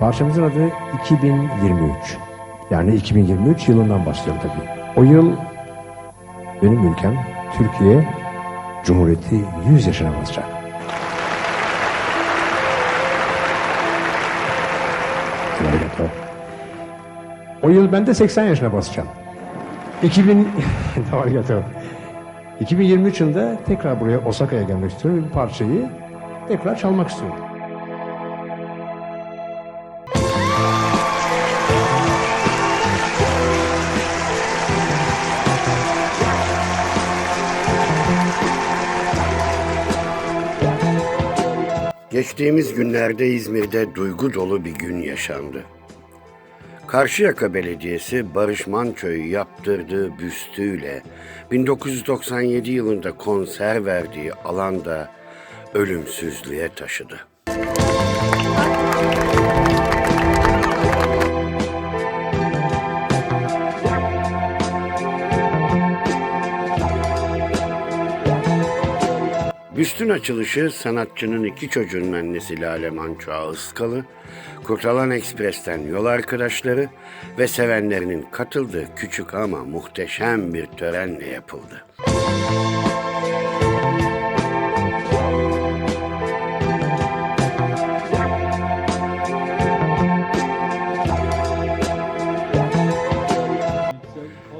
Parçamızın adı 2023. Yani 2023 yılından başlayalım tabii. O yıl benim ülkem Türkiye Cumhuriyeti 100 yaşına basacak. O yıl ben de 80 yaşına basacağım. 2000 Arigato. 2023 yılında tekrar buraya Osaka'ya gelmek istiyorum bu parçayı tekrar çalmak istiyorum. Geçtiğimiz günlerde İzmir'de duygu dolu bir gün yaşandı. Karşıyaka Belediyesi Barış Manço'yu yaptırdığı büstüyle 1997 yılında konser verdiği alanda ölümsüzlüğe taşıdı. Büstün açılışı sanatçının iki çocuğunun annesi Lale Manço Ağızkalı, Kurtalan Ekspres'ten yol arkadaşları ve sevenlerinin katıldığı küçük ama muhteşem bir törenle yapıldı.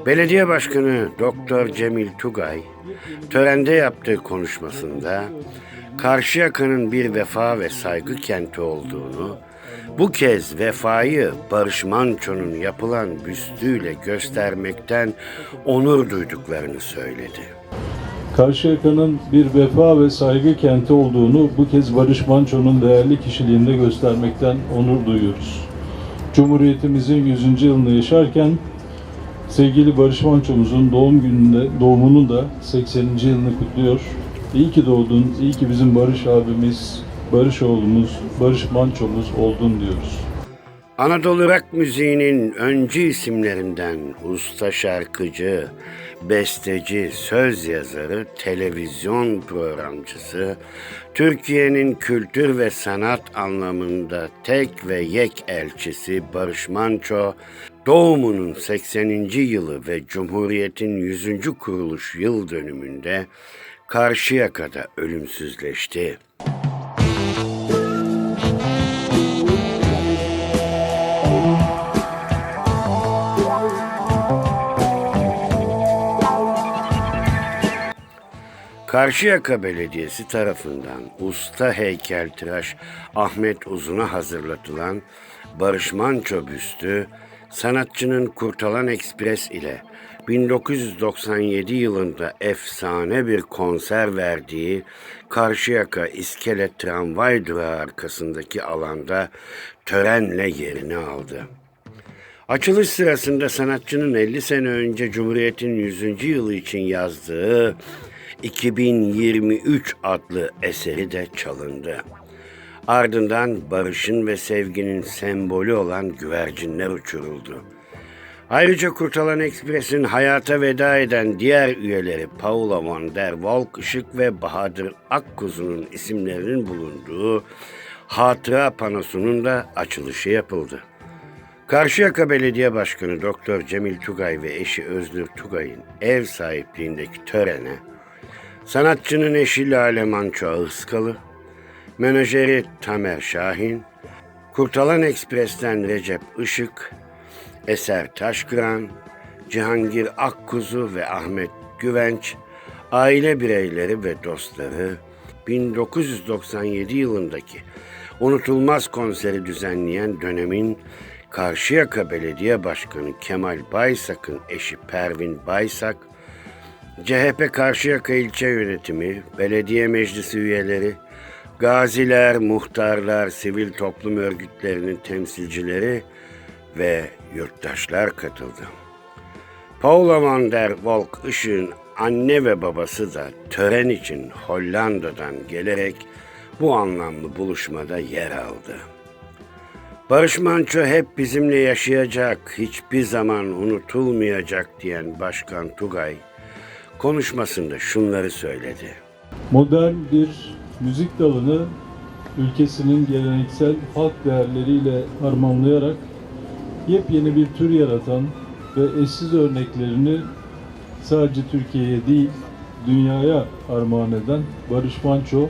Belediye Başkanı Doktor Cemil Tugay törende yaptığı konuşmasında Karşıyaka'nın bir vefa ve saygı kenti olduğunu, bu kez vefayı Barış Manço'nun yapılan büstüyle göstermekten onur duyduklarını söyledi. Karşıyaka'nın bir vefa ve saygı kenti olduğunu bu kez Barış Manço'nun değerli kişiliğinde göstermekten onur duyuyoruz. Cumhuriyetimizin 100. yılını yaşarken sevgili Barış Manço'muzun doğum gününde doğumunun da 80. yılını kutluyor. İyi ki doğdun, iyi ki bizim Barış abimiz, Barış oğlumuz, Barış Manço'muz oldun diyoruz. Anadolu rock müziğinin öncü isimlerinden usta şarkıcı, besteci, söz yazarı, televizyon programcısı, Türkiye'nin kültür ve sanat anlamında tek ve yek elçisi Barış Manço, doğumunun 80. yılı ve Cumhuriyet'in 100. kuruluş yıl dönümünde Karşıyaka'da ölümsüzleşti. Karşıyaka Belediyesi tarafından usta heykeltıraş Ahmet Uzun'a hazırlatılan Barış Manço büstü, sanatçının Kurtalan Ekspres ile 1997 yılında efsane bir konser verdiği Karşıyaka İskele Tramvay Durağı arkasındaki alanda törenle yerini aldı. Açılış sırasında sanatçının 50 sene önce Cumhuriyet'in 100. yılı için yazdığı 2023 adlı eseri de çalındı. Ardından barışın ve sevginin sembolü olan güvercinler uçuruldu. Ayrıca Kurtalan Ekspres'in hayata veda eden diğer üyeleri Paula von der Wolk Işık ve Bahadır Akkuzu'nun isimlerinin bulunduğu hatıra panosunun da açılışı yapıldı. Karşıyaka Belediye Başkanı Doktor Cemil Tugay ve eşi Özgür Tugay'ın ev sahipliğindeki törene sanatçının eşi Lale Manço Ağızkalı, menajeri Tamer Şahin, Kurtalan Ekspres'ten Recep Işık, Eser Taşkıran, Cihangir Akkuzu ve Ahmet Güvenç, aile bireyleri ve dostları 1997 yılındaki unutulmaz konseri düzenleyen dönemin Karşıyaka Belediye Başkanı Kemal Baysak'ın eşi Pervin Baysak, CHP Karşıyaka İlçe Yönetimi, belediye meclisi üyeleri, gaziler, muhtarlar, sivil toplum örgütlerinin temsilcileri ve yurttaşlar katıldı. Paula van der Wolk Işık'ın anne ve babası da tören için Hollanda'dan gelerek bu anlamlı buluşmada yer aldı. Barış Manço hep bizimle yaşayacak, hiçbir zaman unutulmayacak diyen Başkan Tugay konuşmasında şunları söyledi. modern bir müzik dalını ülkesinin geleneksel halk değerleriyle harmanlayarak yepyeni bir tür yaratan ve eşsiz örneklerini sadece Türkiye'ye değil, dünyaya armağan eden Barış Manço,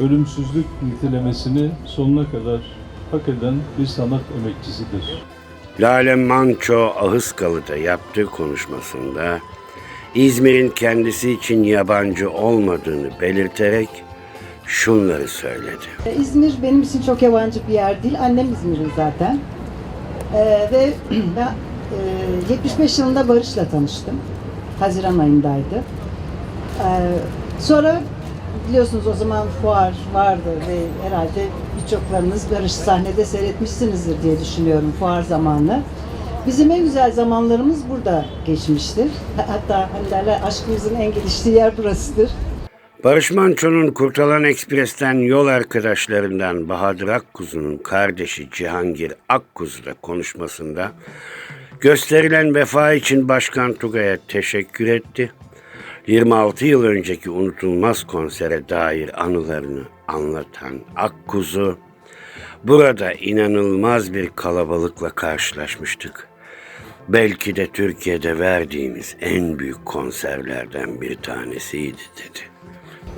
ölümsüzlük nitelemesini sonuna kadar hak eden bir sanat emekçisidir. Lale Manço Ahıskalı'da yaptığı konuşmasında İzmir'in kendisi için yabancı olmadığını belirterek şunları söyledi. İzmir benim için çok yabancı bir yer değil. Annem İzmirli zaten. Ee, ve ben e, 75 yılında Barış'la tanıştım. Haziran ayındaydı. Ee, sonra biliyorsunuz o zaman fuar vardı ve herhalde birçoklarınız Barış sahnede seyretmişsinizdir diye düşünüyorum fuar zamanı. Bizim en güzel zamanlarımız burada geçmiştir. Hatta hani derler aşkımızın en geliştiği yer burasıdır. Barış Manço'nun Kurtalan Ekspres'ten yol arkadaşlarından Bahadır Akkuzu'nun kardeşi Cihangir Akkuzu da konuşmasında gösterilen vefa için Başkan Tugay'a teşekkür etti. 26 yıl önceki unutulmaz konsere dair anılarını anlatan Akkuzu, burada inanılmaz bir kalabalıkla karşılaşmıştık. Belki de Türkiye'de verdiğimiz en büyük konserlerden bir tanesiydi dedi.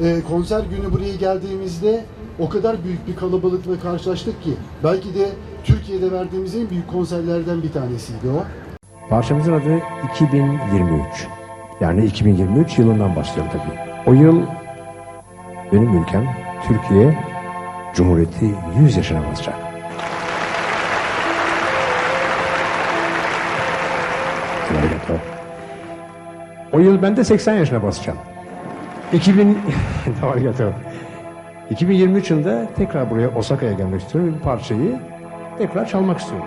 Ee, konser günü buraya geldiğimizde o kadar büyük bir kalabalıkla karşılaştık ki belki de Türkiye'de verdiğimiz en büyük konserlerden bir tanesiydi o. Parçamızın adı 2023. Yani 2023 yılından başlayalım tabii. O yıl benim ülkem Türkiye Cumhuriyeti 100 yaşına basacak. Arigato. O yıl ben de 80 yaşına basacağım. 2000 Arigato. 2023 yılında tekrar buraya Osaka'ya gelmek istiyorum. Bir parçayı tekrar çalmak istiyorum.